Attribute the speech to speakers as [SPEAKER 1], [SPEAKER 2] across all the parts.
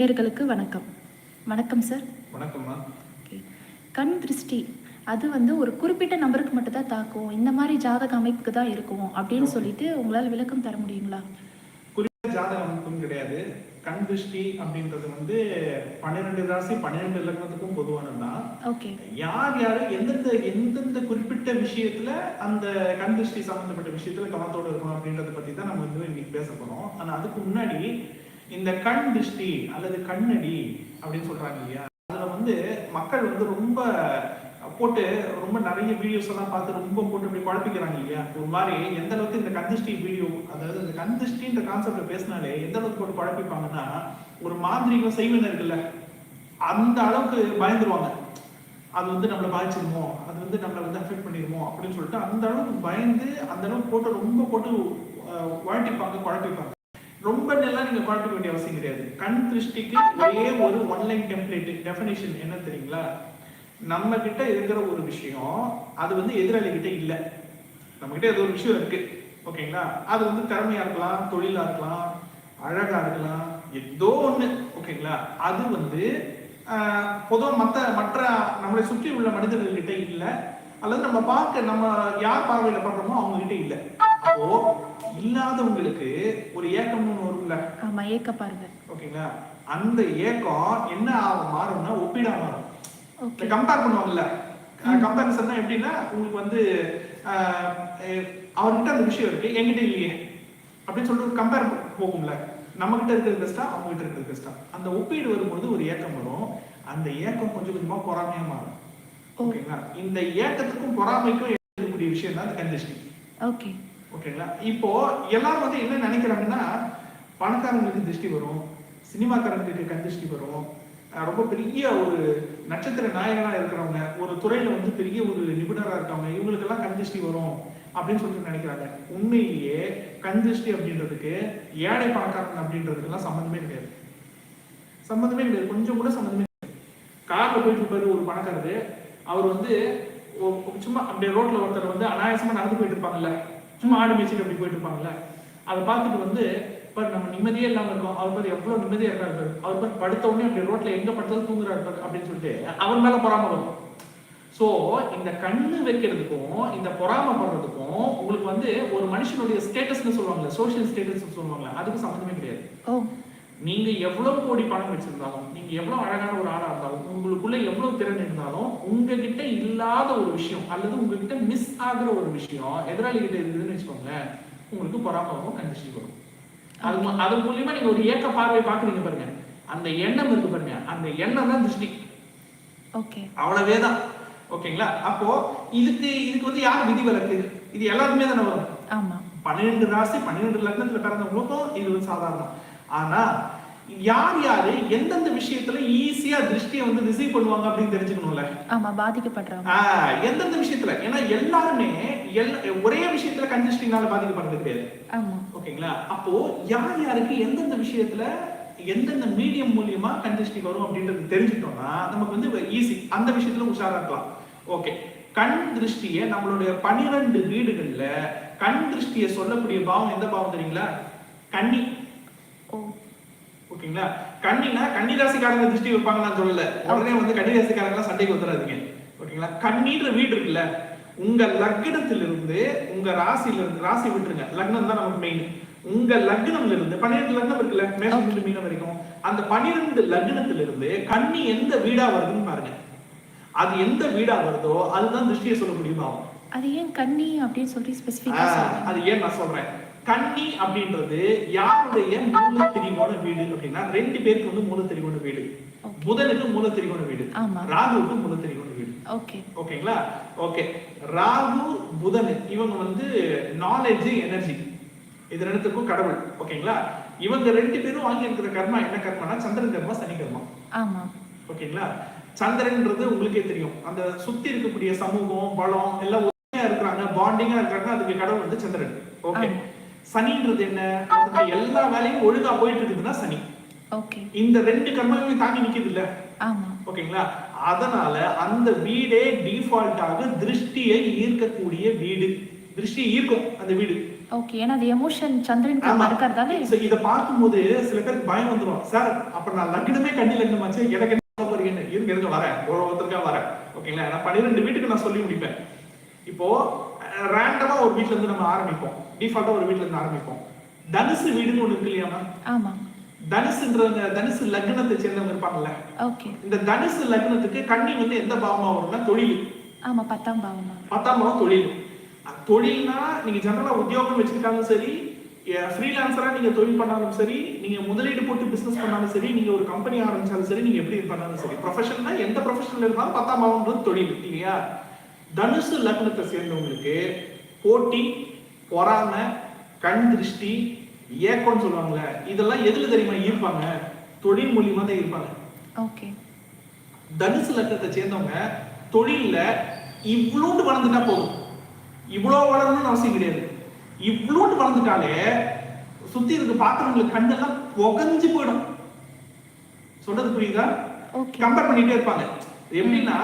[SPEAKER 1] நேயர்களுக்கு வணக்கம். வணக்கம் சார்
[SPEAKER 2] வணக்கம்மா
[SPEAKER 1] கண் திருஷ்டி அது வந்து ஒரு குறிப்பிட்ட நபருக்கு மட்டும் தான் தாக்கும். இந்த மாதிரி ஜாதக அமைப்புக்கு தான் இருக்கும் அப்படின்னு சொல்லிட்டு உங்களால் விளக்கம் தர முடியுங்களா?
[SPEAKER 2] குறிப்பிட்ட ஜாதக அமைப்பும் கிடையாது. கண் திருஷ்டி அப்படின்றது வந்து பன்னிரெண்டு ராசி பன்னிரெண்டு லக்னத்துக்கும் பொதுவானதுதான்.
[SPEAKER 1] ஓகே.
[SPEAKER 2] யார் யாரு எந்தெந்த எந்தெந்த குறிப்பிட்ட விஷயத்துல அந்த கண் திருஷ்டி சம்பந்தப்பட்ட விஷயத்துல கவனத்தோட இருக்கணும் அப்படின்றத பத்தி தான் நம்ம வந்து இன்னைக்கு பேச போறோம். ஆனா அதுக்கு முன்னாடி இந்த கண் திருஷ்டி அல்லது கண்ணடி அப்படின்னு சொல்றாங்க இல்லையா? அதுல வந்து மக்கள் வந்து ரொம்ப போட்டு ரொம்ப நிறைய வீடியோஸ் எல்லாம் பார்த்து ரொம்ப போட்டு இப்படி குழப்பிக்கிறாங்க இல்லையா? ஒரு மாதிரி எந்த அளவுக்கு இந்த கந்திஷ்டி வீடியோ அதாவது இந்த கந்திஷ்டின்ற கான்செப்ட் பேசினாலே எந்த அளவுக்கு போட்டு குழப்பிப்பாங்கன்னா ஒரு மாந்திரிகம் செய்வன இருக்குல்ல அந்த அளவுக்கு பயந்துருவாங்க. அது வந்து நம்மளை பாதிச்சிருமோ? அது வந்து நம்மளை வந்து அஃபெக்ட் பண்ணிடுமோ அப்படின்னு சொல்லிட்டு அந்த அளவுக்கு பயந்து அந்த அளவுக்கு போட்டு ரொம்ப போட்டு வாழ்த்திப்பாங்க குழப்பிப்பாங்க. ரொம்ப நல்லா நீங்க குழப்பிக்க வேண்டிய அவசியம் கிடையாது. கண் திருஷ்டிக்கு ஒரே ஒரு ஒன்லைன் டெம்ப்ளேட் டெஃபினேஷன் என்ன தெரியுங்களா? நம்ம கிட்ட இருக்கிற ஒரு விஷயம் அது வந்து எதிராளி கிட்ட இல்ல. நம்ம கிட்ட ஏதோ ஒரு விஷயம் இருக்கு. ஓகேங்களா? அது வந்து திறமையா இருக்கலாம் தொழிலா இருக்கலாம் அழகா இருக்கலாம் ஏதோ ஒண்ணு. ஓகேங்களா? அது வந்து பொதுவாக மற்ற மற்ற நம்மளை சுற்றி உள்ள மனிதர்கள் கிட்ட இல்லை. அல்லது நம்ம பார்க்க நம்ம யார் பார்வையில பண்றோமோ அவங்க கிட்ட இல்ல. அப்போ இல்லாதவங்களுக்கு ஒரு ஏக்கம்னு வரும்ல.
[SPEAKER 1] ஆமா ஏக்க பார்வை
[SPEAKER 2] ஓகேங்களா? அந்த ஏக்கம் என்ன ஆகும் மாறும்னா ஒப்பிடா மாறும். கம்பேர் பண்ணுவாங்கல்ல கம்பேரிசன் எப்படின்னா உங்களுக்கு வந்து அவர்கிட்ட அந்த விஷயம் இருக்கு என்கிட்ட இல்லையே. அப்படின்னு சொல்லிட்டு கம்பேர் போகும்ல. நம்ம கிட்ட இருக்கிறது பெஸ்டா அவங்க கிட்ட இருக்கிறது பெஸ்டா அந்த ஒப்பீடு வரும்போது ஒரு ஏக்கம் வரும். அந்த ஏக்கம் கொஞ்சம் கொஞ்சமா பொறாமையா மாறும். ஓகேங்களா இந்த ஏக்கத்துக்கும் பொறாமைக்கும் இருக்கக்கூடிய விஷயம் தான் அந்த கண்டிஷன்
[SPEAKER 1] ஓகே
[SPEAKER 2] ஓகேங்களா இப்போ எல்லாரும் வந்து என்ன நினைக்கிறாங்கன்னா பணக்காரங்களுக்கு திருஷ்டி வரும் சினிமாக்காரங்களுக்கு கண் திருஷ்டி வரும். ரொம்ப பெரிய ஒரு நட்சத்திர நாயகனா இருக்கிறவங்க ஒரு துறையில வந்து பெரிய ஒரு நிபுணரா இருக்காங்க இவங்களுக்கெல்லாம் கண் திருஷ்டி வரும் அப்படின்னு சொல்லிட்டு நினைக்கிறாங்க. உண்மையிலேயே கண் திருஷ்டி அப்படின்றதுக்கு ஏழை பணக்காரன் அப்படின்றதுக்கெல்லாம் சம்மந்தமே கிடையாது. சம்மந்தமே கிடையாது. கொஞ்சம் கூட சம்மந்தமே கிடையாது. கார்ல போயிட்டு இருப்பாரு ஒரு பணக்காரரு. அவர் வந்து சும்மா அப்படியே ரோட்ல ஒருத்தர் வந்து அனாயாசமா நடந்து போயிட்டு இருப்பாங்கல்ல. சும்மா ஆடு மேய்ச்சிட்டு அப்படி போயிட்டு இருப்பாங்கல்ல. அதை பார்த்துட்டு வந்து பாரு நம்ம நிம்மதியே இல்லாம இருக்கோம். அவர் பாரு எவ்வளவு நிம்மதியா இருக்காரு பாரு. அவர் பாரு படுத்த உடனே அப்படி ரோட்ல எங்க படுத்தாலும் தூங்குறாரு பாரு அப்படின்னு சொல்லிட்டு அவர் மேல பொறாம வரும். சோ இந்த கண்ணு வைக்கிறதுக்கும் இந்த பொறாமப்படுறதுக்கும் உங்களுக்கு வந்து ஒரு மனுஷனுடைய ஸ்டேட்டஸ்னு சொல்லுவாங்கல்ல சோஷியல் ஸ்டேட்டஸ் சொல்லுவாங்கல்ல அதுக்கு சம்மந்தமே கிடையாது. நீங்க எவ்வளவு கோடி பணம் வச்சிருந்தாலும் நீங்க எவ்வளவு அழகான ஒரு ஆளா இருந்தாலும் உங்களுக்குள்ள எவ்வளவு திறன் இருந்தாலும் உங்ககிட்ட இல்லாத ஒரு விஷயம் அல்லது உங்ககிட்ட மிஸ் ஆகுற ஒரு விஷயம் எதிராளி கிட்ட இருக்குதுன்னு வச்சுக்கோங்களேன் உங்களுக்கு பொறாம வரும் கண்டிச்சு வரும் அது அது மூலியமா நீங்க ஒரு ஏக்க பார்வை பாக்குறீங்க பாருங்க. அந்த எண்ணம் இருக்கு பாருங்க. அந்த எண்ணம் தான் திருஷ்டி.
[SPEAKER 1] ஓகே.
[SPEAKER 2] அவ்வளவே தான். ஓகேங்களா? அப்போ இதுக்கு இதுக்கு வந்து யார் விதி விலக்கு இது எல்லாருமே தானே வரும்.
[SPEAKER 1] ஆமா.
[SPEAKER 2] பன்னிரெண்டு ராசி பன்னிரெண்டு லக்னத்துல பிறந்தவங்களுக்கும் இது வந்து சாதாரணம். ஆனா யார் யாரு எந்தெந்த விஷயத்துல ஈஸியா திருஷ்டியை வந்து ரிசீவ் பண்ணுவாங்க அப்படின்னு தெரிஞ்சுக்கணும்ல?
[SPEAKER 1] ஆமா பாதிக்கப்படுறவங்க
[SPEAKER 2] ஆஹ் எந்தெந்த விஷயத்துல? ஏன்னா எல்லாருமே எல்லா ஒரே விஷயத்துல திருஷ்டினால பாதிக்கப்படுறது கிடையாது. ஓகேங்களா? அப்போ யார் யாருக்கு எந்தெந்த விஷயத்துல எந்தெந்த மீடியம் மூலியமா திருஷ்டி வரும் அப்படின்றது தெரிஞ்சுட்டோம்னா நமக்கு வந்து ஈஸி அந்த விஷயத்துல உஷாரா இருக்கலாம். ஓகே. கண் திருஷ்டிய நம்மளுடைய பனிரெண்டு வீடுகள்ல கண் திருஷ்டிய சொல்லக்கூடிய பாவம் எந்த பாவம் தெரியுங்களா?
[SPEAKER 1] ஓ
[SPEAKER 2] ஓகேங்களா? கண்ணினா கன்னி ராசிக்காரங்க திருஷ்டி வைப்பாங்க நான் சொல்லல. உடனே வந்து கன்னி ராசிக்காரங்க சண்டைக்கு வந்துடாதீங்க ஓகேங்களா? கண்ணின்ற வீடு இருக்குல்ல உங்க லக்னத்திலிருந்து உங்க ராசியில இருந்து ராசி விட்டுருங்க. லக்னம் தான் நமக்கு மெயின் உங்க லக்னம்ல இருந்து பன்னிரெண்டு லக்னம் இருக்குல்ல மேஷம் இருந்து மீனம் வரைக்கும். அந்த பன்னிரெண்டு லக்னத்துல இருந்து கன்னி எந்த வீடா வருதுன்னு பாருங்க. அது எந்த வீடா வருதோ அதுதான் திருஷ்டியை சொல்லக்கூடிய பாவம்
[SPEAKER 1] அது ஏன் கன்னி அப்படின்னு சொல்லி ஸ்பெசிஃபிக்கா
[SPEAKER 2] அது ஏன் நான் சொல்றேன்? கன்னி அப்படின்றது யாருடைய மூல திரிகோண வீடு அப்படின்னா ரெண்டு பேருக்கு வந்து மூல திரிகோண வீடு. புதனுக்கு மூல திரிகோண வீடு ராகுவுக்கு மூல திரிகோண வீடு.
[SPEAKER 1] ஓகே.
[SPEAKER 2] ஓகேங்களா? ஓகே. ராகு புதன் இவங்க வந்து நாலேஜ் எனர்ஜி இது ரெண்டுத்துக்கும் கடவுள். ஓகேங்களா? இவங்க ரெண்டு பேரும் வாங்கி இருக்கிற கர்மா என்ன கர்மானா சந்திரன் கர்மா சனி கர்மா.
[SPEAKER 1] ஆமா.
[SPEAKER 2] ஓகேங்களா? சந்திரன்ன்றது உங்களுக்கே தெரியும். அந்த சுத்தி இருக்கக்கூடிய சமூகம் பலம் எல்லாம் ஒற்றுமையா இருக்கிறாங்க பாண்டிங்கா இருக்காங்க அதுக்கு கடவுள் வந்து சந்திரன். ஓகே. சனின்றது என்ன? எல்லா வேலையும் ஒழுங்கா போயிட்டு இருக்குதுன்னா சனி.
[SPEAKER 1] ஓகே.
[SPEAKER 2] இந்த ரெண்டு கர்மாவையும் தாங்கி நிக்குது இல்ல ஓகேங்களா? அதனால அந்த வீடே டிஃபால்ட்டாக திருஷ்டியை ஈர்க்கக்கூடிய வீடு. திருஷ்டியை ஈர்க்கும் அந்த வீடு.
[SPEAKER 1] ஓகே. ஏன்னா அது எமோஷன் சந்திரன்
[SPEAKER 2] ஆமா.
[SPEAKER 1] இருக்கிறதால
[SPEAKER 2] இத பார்க்கும்போது சில பேருக்கு பயம் வந்துரும். சார் அப்ப நான் லக்னமே கண்ணி லக்னமாச்சு எனக்கு என்ன போறீங்கன்னு இருங்க இருங்க வரேன். ஒரு ஒருத்தருக்கா வரேன். ஓகேங்களா? நான் பன்னிரெண்டு வீட்டுக்கு நான் சொல்லி முடிப்பேன். இப்போ ரேண்டமா ஒரு வீட்ல இருந்து நம்ம ஆரம்பிப்போம். டிஃபால்ட்டா ஒரு வீட்ல இருந்து ஆரம்பிப்போம். தனுசு வீடுன்னு ஒண்ணு இருக்கு இல்லையாமா
[SPEAKER 1] ஆமா.
[SPEAKER 2] தனுசுன்றவங்க தனுசு லக்னத்தை சேர்ந்தவங்க இருப்பாங்கல்ல?
[SPEAKER 1] ஓகே.
[SPEAKER 2] இந்த தனுசு லக்னத்துக்கு கண்ணி வந்து எந்த பாவமா வரும்னா தொழில்.
[SPEAKER 1] ஆமா பத்தாம் பாவமா
[SPEAKER 2] பத்தாம் பாவம் தொழில். தொழில்னா நீங்க ஜெனரலா உத்தியோகம் வச்சிருக்காலும் சரி ஃப்ரீலான்சரா நீங்க தொழில் பண்ணாலும் சரி நீங்க முதலீடு போட்டு பிசினஸ் பண்ணாலும் சரி நீங்க ஒரு கம்பெனி ஆரம்பிச்சாலும் சரி நீங்க எப்படி பண்ணாலும் சரி. ப்ரொஃபஷன்னா எந்த ப்ரொஃபஷனல் இருந்தாலும் பத்தாம் பாவம்ன்றது தொழில் இல்லையா? தனுசு லக்னத்தை சேர்ந்தவங்களுக்கு போட்டி பொறாமை கண் திருஷ்டி ஏக்கம்னு சொல்லுவாங்கல்ல இதெல்லாம் எதுல தெரியுமா? ஈர்ப்பாங்க. தொழில் மூலியமா தான் ஈர்ப்பாங்க.
[SPEAKER 1] ஓகே.
[SPEAKER 2] தனுசு லக்னத்தை சேர்ந்தவங்க தொழில்ல இவ்வளோண்டு வளர்ந்துட்டா போதும். இவ்வளோ வளரணும்னு அவசியம் கிடையாது. இவ்வளோண்டு வளர்ந்துட்டாலே சுத்தி இருக்க பாத்திரங்களுக்கு கண்ணெல்லாம் புகஞ்சு போயிடும். சொல்றது புரியுதா? கம்பேர் பண்ணிட்டே இருப்பாங்க. எப்படின்னா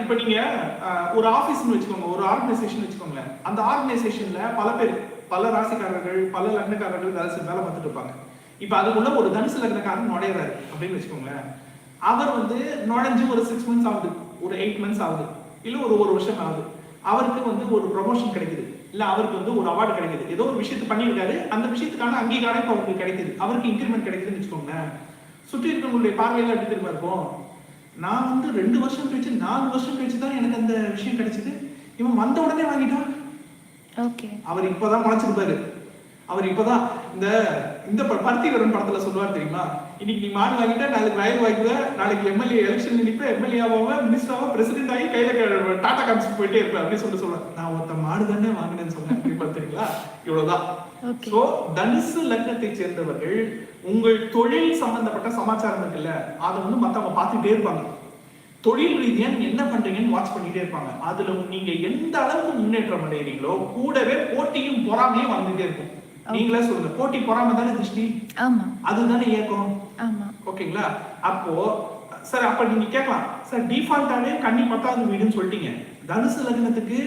[SPEAKER 2] இப்போ நீங்க ஒரு ஆஃபீஸ்னு வச்சுக்கோங்க ஒரு ஆர்கனைசேஷன் வச்சுக்கோங்களேன். அந்த ஆர்கனைசேஷன்ல பல பேர் பல ராசிக்காரர்கள் பல லக்னக்காரர்கள் வேலை செஞ்சு வேலை பார்த்துட்டு இருப்பாங்க. இப்போ அதுக்குள்ள ஒரு தனுசு லக்னக்காரன் நுழையிறாரு அப்படின்னு வச்சுக்கோங்களேன். அவர் வந்து நுழைஞ்சு ஒரு சிக்ஸ் மந்த்ஸ் ஆகுது ஒரு எயிட் மந்த்ஸ் ஆகுது இல்லை ஒரு ஒரு வருஷம் ஆகுது. அவருக்கு வந்து ஒரு ப்ரொமோஷன் கிடைக்குது இல்லை அவருக்கு வந்து ஒரு அவார்டு கிடைக்குது. ஏதோ ஒரு விஷயத்தை பண்ணியிருக்காரு அந்த விஷயத்துக்கான அங்கீகாரம் இப்போ அவருக்கு கிடைக்குது. அவருக்கு இன்க்ரிமெண்ட் கிடைக்குதுன்னு வச்சுக்கோங்களேன். சுற்றி இருக்கவங்களுடைய பார்வையில் எப்படி திரும்ப இருக்கும்? நான் வந்து ரெண்டு வருஷம் கழிச்சு நாலு வருஷம் கழிச்சு தான் எனக்கு அந்த விஷயம் கிடைச்சது. இவன் வந்த உடனே வாங்கிட்டான்.
[SPEAKER 1] ஓகே.
[SPEAKER 2] அவர் இப்பதான் முளைச்சிருப்பாரு. அவர் இப்பதான் இந்த இந்த ப- பருத்திவரன் படத்துல சொல்லுவார் தெரியுமா? இன்னைக்கு நீ மாடு வாங்கிட்ட நாளைக்கு வயல் வாங்குவ நாளைக்கு எம்எல்ஏ எலெக்ஷன் நிற்ப எம்எல்ஏ ஆவாம மினிஸ்டர் ஆவா பிரசிடென்ட் ஆகி கையில டாடா காமிச்சு போயிட்டே இருப்பேன் அப்படின்னு சொல்லி சொல்லுவேன். நான் ஒருத்த மாடு தானே வாங்கினேன்னு சொன்னேன் பார்த்தீங்களா இவ்வளவுதான். சோ தனுசு லக்னத்தை சேர்ந்தவர்கள் உங்கள் தொழில் சம்பந்தப்பட்ட சமாச்சாரம் இருக்குல்ல அதை வந்து மத்தவங்க பார்த்துட்டே இருப்பாங்க. தொழில் ரீதியா நீங்க என்ன பண்றீங்கன்னு வாட்ச் பண்ணிட்டே இருப்பாங்க. அதுல நீங்க எந்த அளவுக்கு முன்னேற்றம் அடைகிறீங்களோ கூடவே போட்டியும் பொறாமையும் வந்துட்டே இருக்கும். நீங்களே சொல்லுங்க போட்டி பொறாமை தானே திருஷ்டி? அதுதானே இயக்கம்? ஓகேங்களா? அப்போ சார் அப்ப நீங்க கேட்கலாம். சார் டிஃபால்ட்டாவே கண்ணி பத்தாவது வீடுன்னு சொல்லிட்டீங்க. தனுசு லக்னத்துக்கு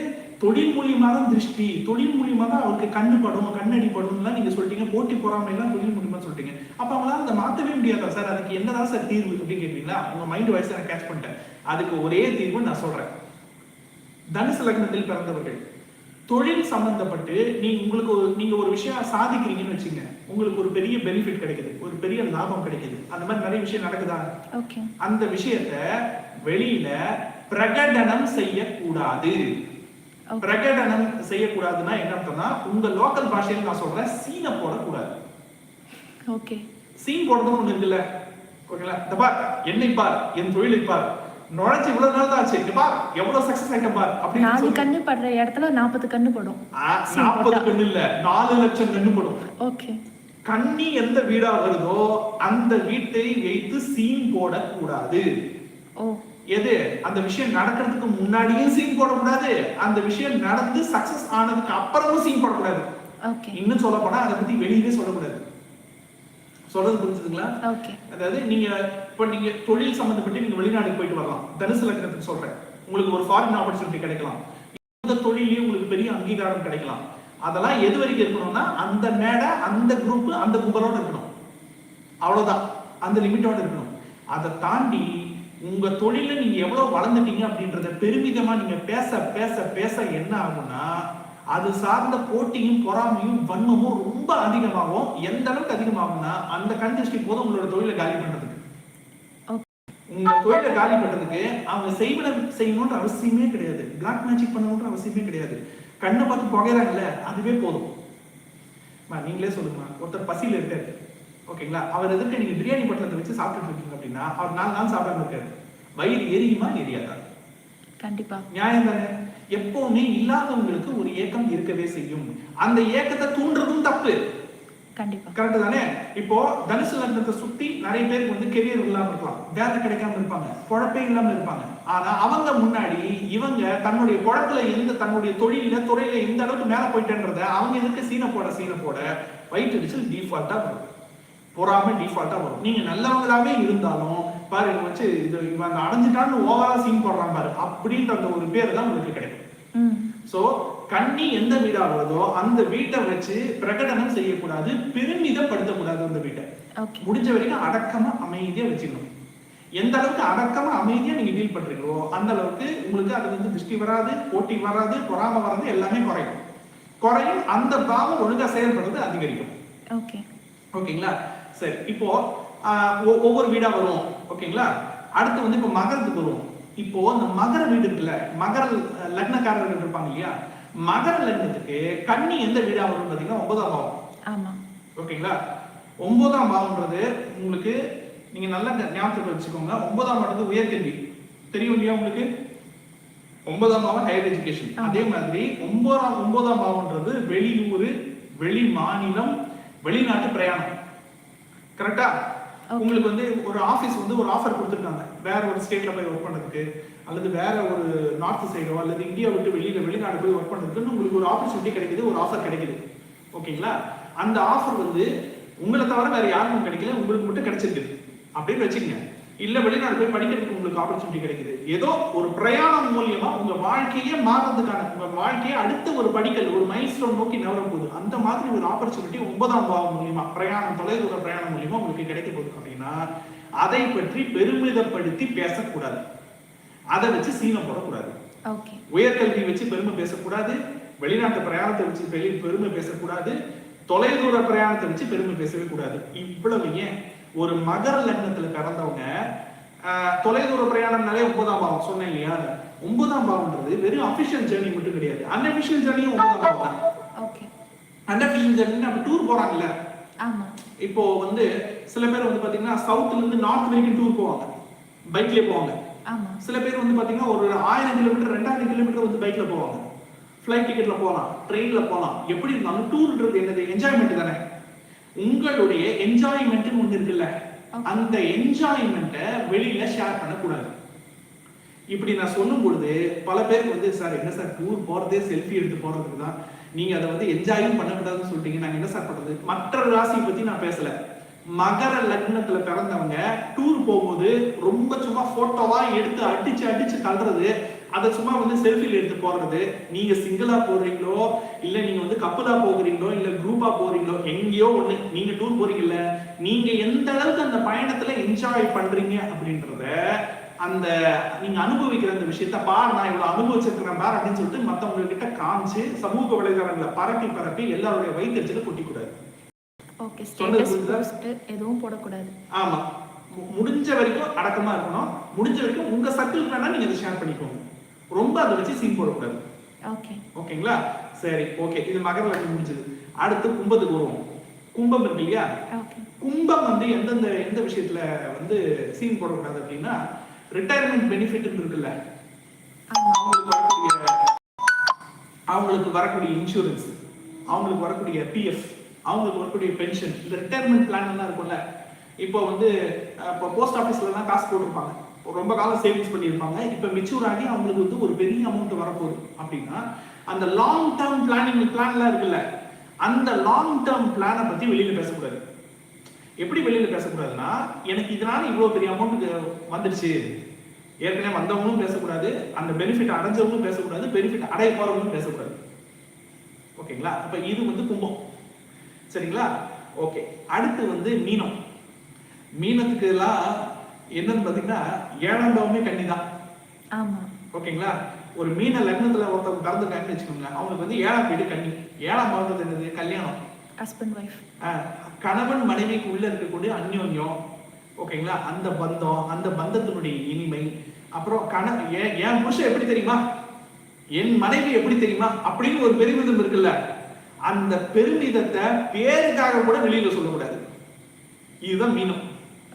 [SPEAKER 2] தொழில் மூலியமா தான் திருஷ்டி. தொழில் மூலியமா தான் அவருக்கு கண்ணு படும் கண்ணடி படும்லாம் நீங்க சொல்லிட்டீங்க. போட்டி பொறாமை எல்லாம் தொழில் மூலியமா சொல்லிட்டீங்க. அப்ப அவங்களால அதை மாத்தவே முடியாதா? சார் அதுக்கு என்னதான் சார் தீர்வு அப்படின்னு கேட்டீங்களா உங்க மைண்ட் வாய்ஸ் நான் கேட்ச் பண்ணிட்டேன். அதுக்கு ஒரே தீர்வு நான் சொல்றேன். தனுசு லக்னத்தில் பிறந்தவர்கள். தொழில் சம்பந்தப்பட்டு நீங்க உங்களுக்கு ஒரு நீங்க ஒரு விஷயம் சாதிக்கிறீங்கன்னு வச்சுங்க உங்களுக்கு ஒரு பெரிய பெனிஃபிட் கிடைக்குது. ஒரு பெரிய லாபம் கிடைக்குது. அந்த மாதிரி நிறைய விஷயம் நடக்குதா?
[SPEAKER 1] ஓகே.
[SPEAKER 2] அந்த விஷயத்த வெளியில பிரகடனம் செய்யக்கூடாது. பிரகடனம் செய்யக்கூடாதுன்னா என்ன அர்த்தம்னா உங்க லோக்கல் பாஷையில நான் சொல்றேன் சீனை போடக்கூடாது.
[SPEAKER 1] ஓகே.
[SPEAKER 2] சீன் போடுறதுன்னு ஒண்ணு இருக்குல்ல? ஓகேங்களா? இந்த பார் என்னை பார் என் தொழிலை பார். நுழைச்சு இவ்வளவு நாள் தான் ஆச்சு. இங்க பார் எவ்வளவு சக்சஸ் ஆயிட்ட பார் அப்படின்னு
[SPEAKER 1] நாலு கண்ணு படுற இடத்துல நாற்பது கண்ணு படும்.
[SPEAKER 2] நாற்பது கண்ணு இல்ல நாலு லட்சம் கண்ணு படும்.
[SPEAKER 1] ஓகே
[SPEAKER 2] கண்ணி எந்த வீடா வருதோ அந்த வீட்டை வைத்து சீன் போடக்கூடாது. எது? அந்த விஷயம் நடக்கிறதுக்கு முன்னாடியே சீன் போடக்கூடாது. அந்த விஷயம் நடந்து சக்சஸ் ஆனதுக்கு அப்புறமும் சீன் போடக்கூடாது.
[SPEAKER 1] ஓகே
[SPEAKER 2] இன்னும் சொல்ல போனா அதை பத்தி வெளியவே சொல்லக்கூடாது. சொல்றது புரிஞ்சுதுங்களா? அதாவது நீங்க இப்ப நீங்க தொழில் சம்பந்தப்பட்டு நீங்க வெளிநாட்டுக்கு போயிட்டு வரலாம். தனுசு லக்னத்துக்கு சொல்றேன். உங்களுக்கு ஒரு ஃபாரின் ஆப்பர்ச்சுனிட்டி கிடைக்கலாம். இந்த தொழிலே உங்களுக்கு பெரிய அங்கீகாரம் கிடைக்கலாம். அதெல்லாம் எது வரைக்கும் இருக்கணும்னா அந்த மேடை அந்த குரூப் அந்த கும்பலோட இருக்கணும். அவ்வளவுதான். அந்த லிமிட்டோட இருக்கணும். அதை தாண்டி உங்க தொழில நீங்க எவ்வளவு வளர்ந்துட்டீங்க அப்படின்றத பெருமிதமா நீங்க பேச பேச பேச என்ன ஆகும்னா அது சார்ந்த போட்டியும் பொறாமையும் வன்மமும் ரொம்ப அதிகமாகும் எந்த அளவுக்கு அதிகமாகும்னா அந்த கண்டிஸ்டி போதும் உங்களோட தொழிலை காலி பண்றதுக்கு. உங்க தொழிலை காலி பண்றதுக்கு அவங்க செய்வன செய்யணும்ன்ற அவசியமே கிடையாது. பிளாக் மேஜிக் பண்ணணும்ன்ற அவசியமே கிடையாது. கண்ணை பார்த்து புகைறாங்கல்ல அதுவே போதும். நீங்களே சொல்லுங்கம்மா. ஒருத்தர் பசியில இருக்காரு. ஓகேங்களா? அவர் எதுக்கு நீங்க பிரியாணி பட்டணத்தை வச்சு சாப்பிட்டுட்டு இருக்கீங்க அப்படின்னா அவர் நாலு நாள் சாப்பிடாம இருக்காரு. வயிறு எரியுமா எரியாதா?
[SPEAKER 1] கண்டிப்பா.
[SPEAKER 2] நியாயம் தானே? எப்பவுமே இல்லாதவங்களுக்கு ஒரு ஏக்கம் இருக்கவே செய்யும். அந்த ஏக்கத்தை தூண்டுறதும் தப்பு. கரெக்ட் தானே? இப்போ தனுசு லக்னத்தை சுத்தி நிறைய பேருக்கு வந்து கெரியர் இல்லாம இருக்கலாம். வேலை கிடைக்காம இருப்பாங்க. குழப்பே இல்லாம இருப்பாங்க. ஆனா அவங்க முன்னாடி இவங்க தன்னுடைய குழப்பத்துல எந்த தன்னுடைய தொழில துறையில எந்த அளவுக்கு மேல போயிட்டேன்றத அவங்க எதுக்கு சீனை போட சீனை போட? வயிற்றுச்சல் டிஃபால்ட்டா வரும். பொறாம டிஃபால்ட்டா வரும். நீங்க நல்லவங்களாவே இருந்தாலும் பாரு வச்சு இது இவன் அடைஞ்சிட்டான்னு ஓவரா சீன் போடுறான் பாரு. அப்படின்ற அந்த ஒரு பேர் தான் உங்களுக்கு கிடைக்கும். சோ கண்ணி எந்த வீடா வருதோ அந்த வீட்டை வச்சு பிரகடனம் செய்யக்கூடாது பெருமிதப்படுத்தக்கூடாது அந்த வீட்டை. முடிஞ்ச வரைக்கும் அடக்கமா அமைதியா வச்சுக்கணும். எந்த அளவுக்கு அடக்கமா அமைதியா நீங்க டீல் பண்றீங்களோ அந்த அளவுக்கு உங்களுக்கு அதுல இருந்து திருஷ்டி வராது போட்டி வராது பொறாம வராது எல்லாமே குறையும். குறையும் அந்த பாவம் ஒழுங்கா செயல்படுறது அதிகரிக்கும்.
[SPEAKER 1] ஓகே.
[SPEAKER 2] ஓகேங்களா? சரி இப்போ ஒவ்வொரு வீடா வரும். ஓகேங்களா? அடுத்து வந்து இப்போ மகரத்துக்கு வருவோம். இப்போ இந்த மகர வீடு இருக்குல்ல மகர லக்னக்காரர்கள் இருப்பாங்க இல்லையா? மகர லக்னத்துக்கு கன்னி எந்த வீடா வரும் பாத்தீங்கன்னா ஒன்பதாம் பாவம். ஓகேங்களா? ஒன்பதாம் பாவம்ன்றது உங்களுக்கு நீங்க நல்லா ஞாபகத்துல வச்சுக்கோங்க. ஒன்பதாம் இடத்து உயர்கல்வி தெரியும் இல்லையா உங்களுக்கு? ஒன்பதாம் பாவம் ஹையர் எஜுகேஷன். அதே மாதிரி ஒன்பதாம் ஒன்பதாம் பாவம்ன்றது வெளியூர் வெளி மாநிலம் வெளிநாட்டு பிரயாணம். கரெக்டா. உங்களுக்கு வந்து ஒரு ஆஃபீஸ் வந்து ஒரு ஆஃபர் கொடுத்துருக்காங்க. வேற ஒரு ஸ்டேட்ல போய் ஒர்க் பண்ணுறதுக்கு அல்லது வேற ஒரு நார்த் சைடோ அல்லது இந்தியா விட்டு வெளியில வெளிநாடு போய் ஒர்க் பண்ணதுக்குன்னு உங்களுக்கு ஒரு ஆப்பர்ச்சுனிட்டி கிடைக்குது ஒரு ஆஃபர் கிடைக்குது. ஓகேங்களா அந்த ஆஃபர் வந்து உங்களை தவிர வேற யாருக்கும் கிடைக்கல உங்களுக்கு மட்டும் கிடைச்சிருக்குது. அப்படின்னு வச்சுக்கோங்க. இல்ல வெளிநாடு போய் படிக்கிறதுக்கு உங்களுக்கு ஆப்பர்ச்சுனிட்டி கிடைக்குது. ஏதோ ஒரு பிரயாணம் மூலியமா உங்க வாழ்க்கையே மாறதுக்கான உங்க வாழ்க்கையே அடுத்த ஒரு படிக்கல் ஒரு மைல்ஸ்டோன் நோக்கி நகர போகுது அந்த மாதிரி ஒரு ஆப்பர்ச்சுனிட்டி ஒன்பதாம் பாவம் மூலியமா பிரயாணம் தொலைதூர பிரயாணம் மூலியமா உங்களுக்கு கிடைக்க போகுது அப்படின்னா அதை பற்றி பெருமிதப்படுத்தி பேசக்கூடாது. அதை வச்சு சீனம் போடக்கூடாது. உயர்கல்வி வச்சு பெருமை பேசக்கூடாது. வெளிநாட்டு பிரயாணத்தை வச்சு பெரிய பெருமை பேசக்கூடாது. தொலைதூர பிரயாணத்தை வச்சு பெருமை பேசவே கூடாது. இவ்வளவு ஏன்? ஒரு மகர லக்னத்துல பிறந்தவங்க ஆஹ், தொலைதூர பிரயாணம்னாலே ஒன்பதாம் பாவம். சொன்னேன் இல்லையா? ஒன்பதாம் பாவம்ன்றது வெறும் அபிஷியல் ஜேர்னி மட்டும் கிடையாது. அன்அபிஷியல் ஜேர்னியும் ஒன்பதாம் பாவம் அன்அபிஷியல் ஜேர்னி நம்ம டூர் போறாங்கல்ல? இப்போ வந்து சில பேர் வந்து பாத்தீங்கன்னா சவுத்ல இருந்து நார்த் வரைக்கும் டூர் போவாங்க. பைக்லயே போவாங்க. சில பேர் வந்து பாத்தீங்கன்னா ஒரு ஆயிரம் கிலோமீட்டர் ரெண்டாயிரம் கிலோமீட்டர் வந்து பைக்ல போவாங்க. ஃப்ளைட் டிக்கெட்ல போகலாம் ட்ரெயின்ல போகலாம். எப்படி இருந்தாலும் டூர்ன்றது என்னது? என்ஜாய்மெண்ட் தானே. உங்களுடைய என்ஜாய்மெண்ட் ஒண்ணு இருக்குல்ல. அந்த என்ஜாய்மெண்ட்டை வெளியில ஷேர் பண்ணக்கூடாது. இப்படி நான் சொல்லும் பொழுது பல பேருக்கு வந்து சார் என்ன சார் டூர் போறதே செல்ஃபி எடுத்து போறதுக்கு தான். நீங்க அதை வந்து என்ஜாயும் பண்ணக்கூடாதுன்னு சொல்லிட்டீங்க. நாங்க என்ன சார் பண்றது? மற்ற ராசியை பத்தி நான் பேசல. மகர லக்னத்துல பிறந்தவங்க டூர் போகும்போது ரொம்ப சும்மா போட்டோவா எடுத்து அடிச்சு அடிச்சு தள்ளுறது அதை சும்மா வந்து செல்ஃபில எடுத்து போடுறது நீங்க சிங்கிளா போறீங்களோ இல்ல நீங்க வந்து கப்பலா போகிறீங்களோ இல்ல குரூப்பா போறீங்களோ எங்கேயோ ஒண்ணு நீங்க டூர் போறீங்கல்ல நீங்க எந்த அளவுக்கு அந்த பயணத்துல என்ஜாய் பண்றீங்க அப்படின்றத அந்த நீங்க அனுபவிக்கிற அந்த விஷயத்த பார் நான் இவ்வளவு அனுபவிச்சிருக்கிறேன் பார் அப்படின்னு சொல்லிட்டு மத்தவங்க கிட்ட காமிச்சு சமூக வலைதளங்களை பரப்பி பரப்பி எல்லாருடைய வயிற்றுல கொட்டி கூடாது
[SPEAKER 1] ஓகே எதுவும் போடக்கூடாது.
[SPEAKER 2] ஆமா. முடிஞ்ச வரைக்கும் அடக்கமா இருக்கணும். முடிஞ்ச வரைக்கும் உங்க சர்க்கிள் வேணா நீங்க அதை ஷேர் பண்ணிக்கோங்க. ரொம்ப அதை வச்சு சீன் போடக்கூடாது.
[SPEAKER 1] ஓகே
[SPEAKER 2] ஓகேங்களா? சரி ஓகே இது மகர லக்னம் முடிஞ்சது. அடுத்து கும்பத்துக்கு வருவோம். கும்பம் இருக்கு இல்லையா? கும்பம் வந்து எந்தெந்த எந்த விஷயத்துல வந்து சீன் போடக்கூடாது அப்படின்னா ரிட்டையர்மெண்ட் பெனிஃபிட் இருக்குல்ல. அவங்களுக்கு வரக்கூடிய அவங்களுக்கு வரக்கூடிய இன்சூரன்ஸ் அவங்களுக்கு வரக்கூடிய பிஎஃப் அவங்களுக்கு வரக்கூடிய பென்ஷன் இந்த ரிட்டையர்மெண்ட் பிளான் எல்லாம் இருக்கும்ல. இப்போ வந்து இப்போ போஸ்ட் ஆஃபீஸ்லலாம் காசு போட்டிருப்பாங்க. ரொம்ப காலம் சேவிங்ஸ் பண்ணியிருப்பாங்க. இப்போ மெச்சூர் ஆகி அவங்களுக்கு வந்து ஒரு பெரிய அமௌண்ட் வரப்போகுது. அப்படின்னா அந்த லாங் டேர்ம் பிளானிங் பிளான்லாம் இருக்குல்ல அந்த லாங் டேர்ம் பிளானை பற்றி வெளியில் பேசக்கூடாது. எப்படி வெளியில் பேசக்கூடாதுன்னா எனக்கு இதனால இவ்வளோ பெரிய அமௌண்ட்டுக்கு வந்துடுச்சு. ஏற்கனவே வந்தவங்களும் பேசக்கூடாது அந்த பெனிஃபிட் அடைஞ்சவங்களும் பேசக்கூடாது பெனிஃபிட் அடைய போகிறவங்களும் பேசக்கூடாது. ஓகேங்களா? அப்போ இது வந்து கும்பம். சரிங்களா? ஓகே. அடுத்து வந்து மீனம். மீனத்துக்கு எல்லாம் என்னன்னு பாத்தீங்கன்னா ஏழாம் பாவமே கன்னி தான்.
[SPEAKER 1] ஆமா.
[SPEAKER 2] ஓகேங்களா? ஒரு மீன லக்னத்துல ஒருத்தவங்க பிறந்திருக்காங்கன்னு வச்சுக்கோங்க அவங்களுக்கு வந்து ஏழாம் வீடு கன்னி. ஏழாம் பாவம் என்னது? கல்யாணம்.
[SPEAKER 1] ஹஸ்பண்ட் ஒய்ஃப்
[SPEAKER 2] கணவன் மனைவிக்கு உள்ள இருக்கக்கூடிய அந்யோன்யம். ஓகேங்களா? அந்த பந்தம் அந்த பந்தத்தினுடைய இனிமை. அப்புறம் கண என் புருஷன் எப்படி தெரியுமா? என் மனைவி எப்படி தெரியுமா? அப்படின்னு ஒரு பெருமிதம் இருக்குல்ல. அந்த பெருமிதத்தை பேருக்காக கூட வெளியில சொல்லக்கூடாது. இதுதான் மீனம்.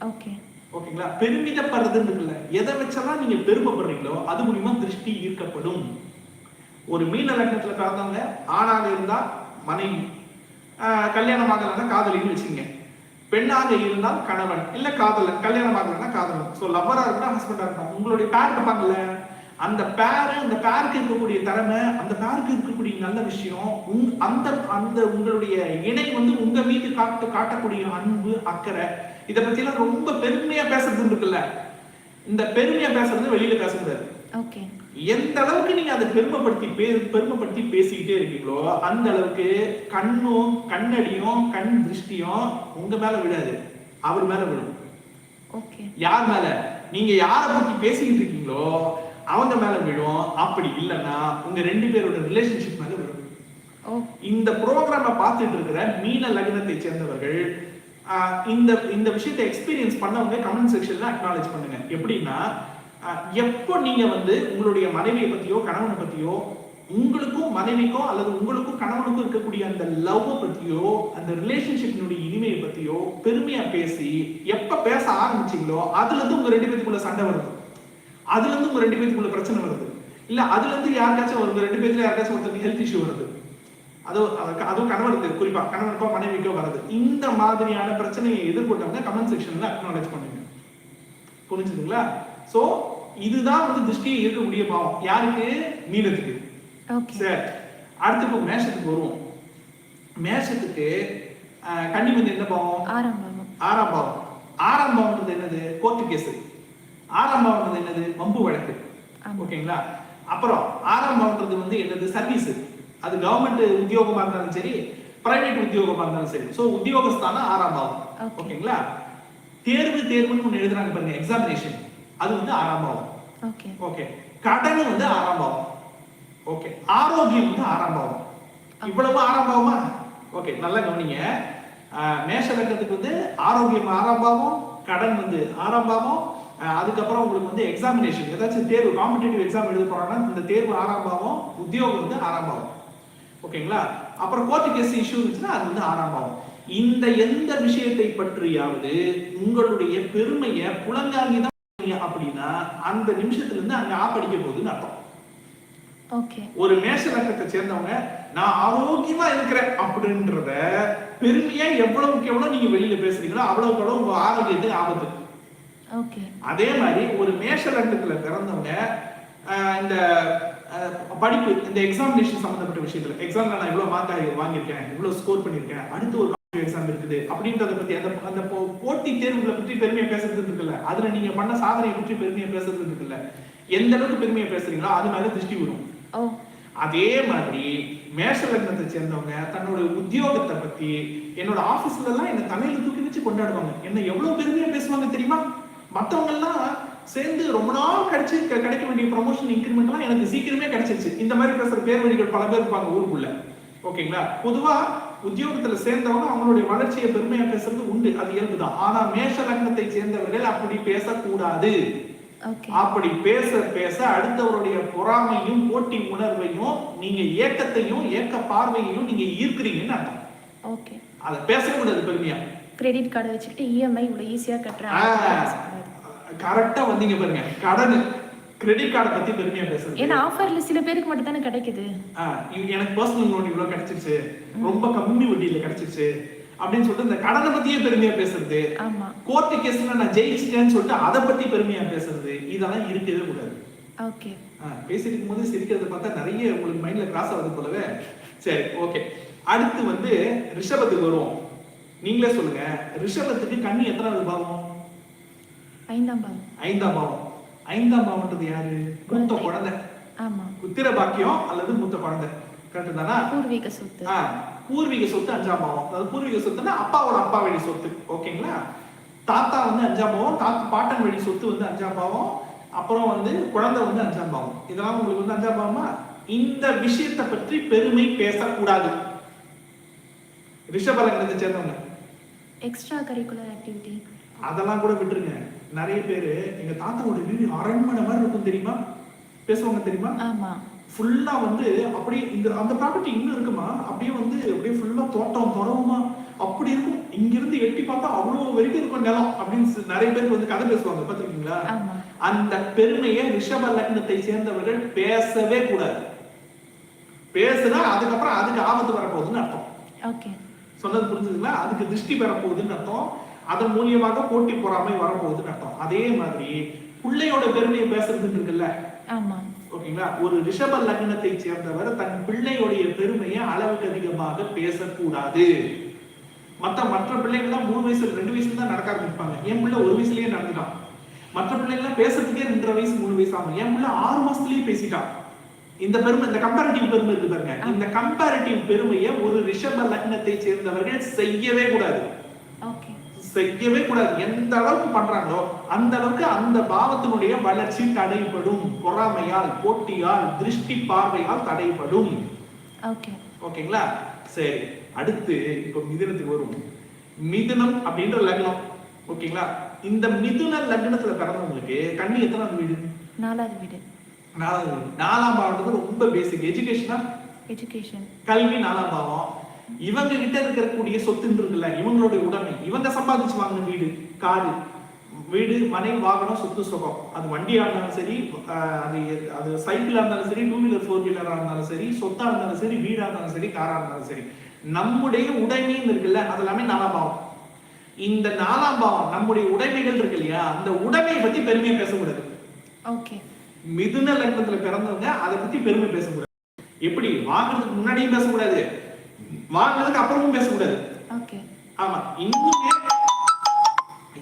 [SPEAKER 1] ஓகே.
[SPEAKER 2] ஓகேங்களா? பெருமிதப்படுறதுன்னு இருக்குல்ல எதை வச்செல்லாம் நீங்க பெருமைப்படுறீங்களோ அது மூலியமா திருஷ்டி ஈர்க்கப்படும். ஒரு மீன லக்னத்துல பிறந்தவங்க ஆணாக இருந்தா மனைவி ஆஹ் கல்யாணம் ஆகலன்னா காதலின்னு வச்சுங்க பெண்ணாக இருந்தால் கணவன் இல்ல காதலன் கல்யாணம் ஆகலைன்னா காதலன். ஸோ லவ்வரா இருந்தா ஹஸ்பண்டா இருந்தா உங்களுடைய பேர் இருப்பாங்கல்ல அந்த பேரு அந்த பேருக்கு இருக்கக்கூடிய திறமை அந்த பேருக்கு இருக்கக்கூடிய நல்ல விஷயம் உங் அந்த அந்த உங்களுடைய இணை வந்து உங்க மீது காட்டு காட்டக்கூடிய அன்பு அக்கறை இத பத்தி எல்லாம் ரொம்ப பெருமையா பேசுறது இருக்குல்ல இந்த பெருமையா பேசுறது வெளியில பேசக்கூடாது.
[SPEAKER 1] ஓகே.
[SPEAKER 2] எந்த அளவுக்கு நீங்க அதை பெருமைப்படுத்தி பெருமைப்படுத்தி பேசிக்கிட்டே இருக்கீங்களோ அந்த அளவுக்கு கண்ணும் கண்ணடியும் கண் திருஷ்டியும் உங்க மேல விடாது அவர் மேல விடும்
[SPEAKER 1] ஓகே.
[SPEAKER 2] யார் மேல? நீங்க யார பத்தி பேசிக்கிட்டு இருக்கீங்களோ அவங்க மேல விடும் அப்படி இல்லைன்னா உங்க ரெண்டு பேரோட ரிலேஷன்ஷிப் மேல விடும் இந்த ப்ரோக்ராம பார்த்துட்டு இருக்கிற மீன லக்னத்தை சேர்ந்தவர்கள் இந்த இந்த விஷயத்தை எக்ஸ்பீரியன்ஸ் பண்ணவங்க கமெண்ட் செக்ஷன்ல அக்னாலேஜ் பண்ணுங்க. எப்படின்னா எப்போ நீங்க வந்து உங்களுடைய மனைவியை பத்தியோ கணவனை பத்தியோ உங்களுக்கும் மனைவிக்கும் அல்லது உங்களுக்கும் கணவனுக்கும் இருக்கக்கூடிய அந்த லவ் பத்தியோ அந்த ரிலேஷன்ஷிப்பினுடைய இனிமையை பத்தியோ பெருமையா பேசி எப்ப பேச ஆரம்பிச்சீங்களோ அதுல இருந்து உங்க ரெண்டு பேத்துக்குள்ள சண்டை வருது. அதுல இருந்து உங்க ரெண்டு பேத்துக்குள்ள பிரச்சனை வருது. இல்ல அதுல இருந்து யாருக்காச்சும் உங்க ரெண்டு பேத்துல யாருக்காச்சும் ஒருத்தருக்கு ஹெல்த் இஷ்யூ வருது. அதுவும் அது- அதுவும் கணவனுக்கு குறிப்பா கணவனுக்கோ மனைவிக்கோ வருது இந்த மாதிரியான பிரச்சனையை எதிர்கொண்டவங்க கமெண்ட் செக்ஷன்ல அக்னாலேஜ் பண்ணுங்க. புரிஞ்சுதுங்களா? சோ இதுதான் வந்து திருஷ்டியை இருக்கக்கூடிய பாவம். யாருக்கு? மீனத்துக்கு. சரி. அடுத்து இப்போ மேஷத்துக்கு வருவோம். மேஷத்துக்கு கன்னி வந்து என்ன பாவம்?
[SPEAKER 1] ஆறாம் பாவம்.
[SPEAKER 2] ஆறாம் பாவம். ஆறாம் பாவம்ன்றது என்னது? கோர்ட்டு கேஸ் ஆறாம் பாவம்ன்றது என்னது? வம்பு வழக்கு. ஓகேங்களா? அப்புறம் ஆறாம் பாவம்ன்றது வந்து என்னது? சர்வீஸ் அது கவர்மெண்ட் உத்தியோகமா இருந்தாலும் சரி பிரைவேட் உத்தியோகமா இருந்தாலும் சரி. சோ உத்தியோகஸ்தானம் ஆறாம் பாவம். ஓகேங்களா? தேர்வு தேர்வுன்னு ஒண்ணு எழுதுறாங்க பாருங்க எக்ஸாமினேஷன் அது வந்து ஆறாம் பாவம்.
[SPEAKER 1] ஓகே
[SPEAKER 2] ஓகே கடன் வந்து ஆறாம் பாவம். ஓகே ஆரோக்கியம் வந்து ஆறாம் பாவம். இவ்வளவு ஆறாம் பாவமா? ஓகே நல்லா கவனிங்க. மேஷ லக்னத்துக்கு வந்து ஆரோக்கியம் ஆறாம் பாவம் கடன் வந்து ஆறாம் பாவம். அதுக்கப்புறம் உங்களுக்கு வந்து எக்ஸாமினேஷன் ஏதாச்சும் தேர்வு காம்படிட்டிவ் எக்ஸாம் எழுத போறாங்கன்னா இந்த தேர்வு ஆறாம் பாவம் உத்தியோகம் வந்து ஆறாம் பாவம். ஓகேங்களா? அப்புறம் கோர்ட்டு கேஸ் இஷ்யூ இருந்துச்சுன்னா அது வந்து ஆறாம் பாவம் இந்த எந்த விஷயத்தை பற்றியாவது உங்களுடைய பெருமையை புலங்காங்கி தான் அப்படின்னா அந்த நிமிஷத்துல இருந்து அங்க ஆப்படிக்க போகுதுன்னு அர்த்தம். ஒரு மேஷ லக்கத்தை சேர்ந்தவங்க நான் ஆரோக்கியமா இருக்கிறேன் அப்படின்றத பெருமையா எவ்வளவுக்கு எவ்வளவு நீங்க வெளியில பேசுறீங்களோ அவ்வளவுக்கு அவ்வளவு உங்க ஆரோக்கியத்துக்கு ஆபத்து. அதே மாதிரி ஒரு மேஷ லக்னத்துல பிறந்தவங்க இந்த படிப்பு இந்த எக்ஸாமினேஷன் சம்பந்தப்பட்ட விஷயத்துல எக்ஸாம்ல நான் இவ்வளவு மார்க் வாங்கியிருக்கேன் இவ்வளவு ஸ்கோர் பண்ணியிருக்கேன் அடுத்து ஒரு எக்ஸாம் இருக்குது அப்படின்றத பத்தி அந்த அந்த போட்டி தேர்வுகளை பற்றி பெருமையா பேசுறது இருக்குல்ல அதுல நீங்க பண்ண சாதனையை பற்றி பெருமையா பேசுறது இருக்குல்ல எந்த அளவுக்கு பெருமையா பேசுறீங்களோ அது மேல திருஷ்டி வரும். அதே மாதிரி மேஷ லக்னத்தை சேர்ந்தவங்க தன்னோட உத்தியோகத்தை பத்தி என்னோட ஆபீஸ்ல எல்லாம் என்ன தலையில தூக்கி வச்சு கொண்டாடுவாங்க. என்ன எவ்வளவு பெருமையா பேசுவாங்க தெரியுமா? மத்தவங்க எல்லாம் சேர்ந்து ரொம்ப நாள் கிடைச்சு கிடைக்க வேண்டிய ப்ரொமோஷன் இன்க்ரிமெண்ட் எல்லாம் எனக்கு சீக்கிரமே கிடைச்சிருச்சு. இந்த மாதிரி பேசுற பேர் வழிகள் பல பேர் இருப்பாங்க ஊருக்குள்ள. ஓகேங்களா? பொதுவா உத்தியோகத்துல சேர்ந்தவங்க அவங்களுடைய வளர்ச்சியை பெருமையா பேசுறது உண்டு. அது இயல்புதான். ஆனா மேஷ லக்னத்தை சேர்ந்தவர்கள் அப்படி பேசக்கூடாது. அப்படி பேச பேச அடுத்தவருடைய பொறாமையும் போட்டி உணர்வையும் நீங்க ஏக்கத்தையும் ஏக்க பார்வையையும் நீங்க ஈர்க்கிறீங்கன்னு அர்த்தம்.
[SPEAKER 1] ஓகே.
[SPEAKER 2] அதை பேசவே கூடாது பெருமையா.
[SPEAKER 1] கிரெடிட் கார்டு வச்சுக்கிட்டு இஎம்ஐ இவ்வளோ ஈஸியாக கட்டுறேன்.
[SPEAKER 2] கரெக்டா வந்தீங்க பாருங்க. கடன் கிரெடிட் கார்டை பத்தி பெருமையா பேசுறது.
[SPEAKER 1] ஏன்னா ஆஃபர்ல சில பேருக்கு மட்டும் தானே கிடைக்குது
[SPEAKER 2] எனக்கு பர்சனல் லோன் இவ்வளவு கிடைச்சிருச்சு. ரொம்ப கம்மி வட்டியில கிடைச்சிருச்சு. அப்படின்னு சொல்லிட்டு இந்த கடனை பத்தியே பெருமையா பேசுறது. கோர்ட்டு கேஸ்ல நான் ஜெயிச்சிட்டேன்னு சொல்லிட்டு அதை பத்தி பெருமையா பேசுறது. இதெல்லாம் இருக்கவே கூடாது.
[SPEAKER 1] ஓகே
[SPEAKER 2] பேசிட்டு இருக்கும்போது சிரிக்கிறத பார்த்தா நிறைய உங்களுக்கு மைண்ட்ல கிராஸ் ஆகுது போலவே. சரி ஓகே அடுத்து வந்து ரிஷபத்துக்கு வருவோம். நீங்களே சொல்லுங்க. ரிஷபத்துக்கு கண்ணி எத்தனாவது பாவம்?
[SPEAKER 1] ஐந்தாம் பாவம்.
[SPEAKER 2] ஐந்தாம் பாவம். ஐந்தாம் பாவம்ன்றது யாரு? மூத்த
[SPEAKER 1] குழந்தை. ஆமா.
[SPEAKER 2] உத்திர பாக்கியம் அல்லது மூத்த குழந்தை. கரெக்ட் தானா?
[SPEAKER 1] பூர்வீக சொத்து.
[SPEAKER 2] ஆ, பூர்வீக சொத்து அஞ்சாம் பாவம். அதாவது பூர்வீக சொத்துன்னா அப்பாவோட அப்பா வழி சொத்து. ஓகேங்களா? தாத்தா வந்து அஞ்சாம் பாவம் தாத்தா பாட்டன் வழி சொத்து வந்து அஞ்சாம் பாவம் அப்புறம் வந்து குழந்தை வந்து அஞ்சாம் பாவம். இதெல்லாம் உங்களுக்கு வந்து அஞ்சாம் பாவமா? இந்த விஷயத்தை பற்றி பெருமை பேசக்கூடாது. ரிஷபலங்கத்தை சேர்ந்தவங்க.
[SPEAKER 1] எக்ஸ்ட்ரா கரிக்குலர் ஆக்டிவிட்டி
[SPEAKER 2] அதெல்லாம் கூட விட்டுருங்க. நிறைய பேரு எங்க தாத்தாவோட வீடு அரண்மனை மாதிரி இருக்கும் தெரியுமா? பேசுவாங்க தெரியுமா?
[SPEAKER 1] ஆமா.
[SPEAKER 2] ஃபுல்லா வந்து அப்படியே இந்த அந்த ப்ராப்பர்ட்டி இன்னும் இருக்குமா? அப்படியே வந்து அப்படியே ஃபுல்லா தோட்டம் துறவுமா? அப்படி இருக்கும். இங்க இருந்து எட்டி பார்த்தா அவ்வளவு வரைக்கும் இருக்கும் நிலம் அப்படின்னு நிறைய பேர் வந்து கதை பேசுவாங்க. பாத்திருக்கீங்களா அந்த பெருமையை ரிஷப லக்னத்தை சேர்ந்தவர்கள் பேசவே கூடாது. பேசுனா அதுக்கப்புறம் அதுக்கு ஆபத்து வரப்போகுதுன்னு அர்த்தம். சொன்னது புரிஞ்சுதுங்களா? அதுக்கு திருஷ்டி பெறப்போகுதுன்னு அர்த்தம். அதன் மூலியமாக போட்டி பொறாமை வரப்போகுதுன்னு அர்த்தம். அதே மாதிரி பிள்ளையோட பெருமையை பேசுறது இருக்குல்ல ஓகேங்களா? ஒரு ரிஷப லக்னத்தை சேர்ந்தவர் தன் பிள்ளையுடைய பெருமையை அளவுக்கு அதிகமாக பேசக்கூடாது. மத்த மற்ற பிள்ளைங்க தான் மூணு வயசுல ரெண்டு வயசுல தான் நடக்க ஆரம்பிப்பாங்க. என் பிள்ளை ஒரு வயசுலயே நடந்துட்டான். மற்ற பிள்ளைங்களாம் பேசுறதுக்கே ரெண்டரை வயசு மூணு வயசு ஆகும். என் பிள்ளை ஆறு மாசத்துலயே பேசிட்டான். இந்த பெருமை இந்த கம்பேரிட்டிவ் பெருமை இருக்கு பாருங்க. இந்த கம்பேரிட்டிவ் பெருமையை ஒரு ரிஷப லக்னத்தை சேர்ந்தவர்கள் செய்யவே கூடாது. செய்யவே கூடாது. எந்த அளவுக்கு பண்றாங்களோ அந்த அளவுக்கு அந்த பாவத்தினுடைய வளர்ச்சி தடைப்படும் பொறாமையால் போட்டியால் திருஷ்டி பார்வையால் தடைப்படும்
[SPEAKER 1] ஓகே
[SPEAKER 2] ஓகேங்களா? சரி. அடுத்து இப்போ மிதுனத்துக்கு வரும். மிதுனம் அப்படின்ற லக்னம். ஓகேங்களா? இந்த மிதுன லக்னத்துல பிறந்தவங்களுக்கு கண்ணி எத்தனாவது வீடு?
[SPEAKER 1] நாலாவது வீடு.
[SPEAKER 2] நாலாவது வீடு. நாலாம் பாவம்ன்றது ரொம்ப பேசிக் எஜுகேஷனா
[SPEAKER 1] எஜுகேஷன்
[SPEAKER 2] கல்வி நாலாம் பாவம். இவங்க கிட்ட இருக்கக்கூடிய சொத்துன்னு இருக்குல்ல இவங்களுடைய உடைமை. இவங்க சம்பாதிச்சு வாங்கின வீடு காரு வீடு மனை வாகனம் சொத்து சுகம். அது வண்டியா இருந்தாலும் சரி அது அது சைக்கிளா இருந்தாலும் சரி டூ வீலர் ஃபோர் வீலரா இருந்தாலும் சரி சொத்தா இருந்தாலும் சரி வீடா இருந்தாலும் சரி காரா இருந்தாலும் சரி. நம்முடைய உடைமைன்னு இருக்குல்ல அது எல்லாமே நாலாம் பாவம். இந்த நாலாம் பாவம் நம்முடைய உடைமைகள் இருக்கு இல்லையா அந்த உடைமையை பத்தி பெருமையா பேசக்கூடாது.
[SPEAKER 1] ஓகே.
[SPEAKER 2] மிதுன லக்னத்துல பிறந்தவங்க அதை பத்தி பெருமை பேசக்கூடாது. எப்படி? வாங்குறதுக்கு முன்னாடியும் பேசக்கூடாது. வாங்குறதுக்கு அப்புறமும் பேசக்கூடாது. ஆமா இன்னுமே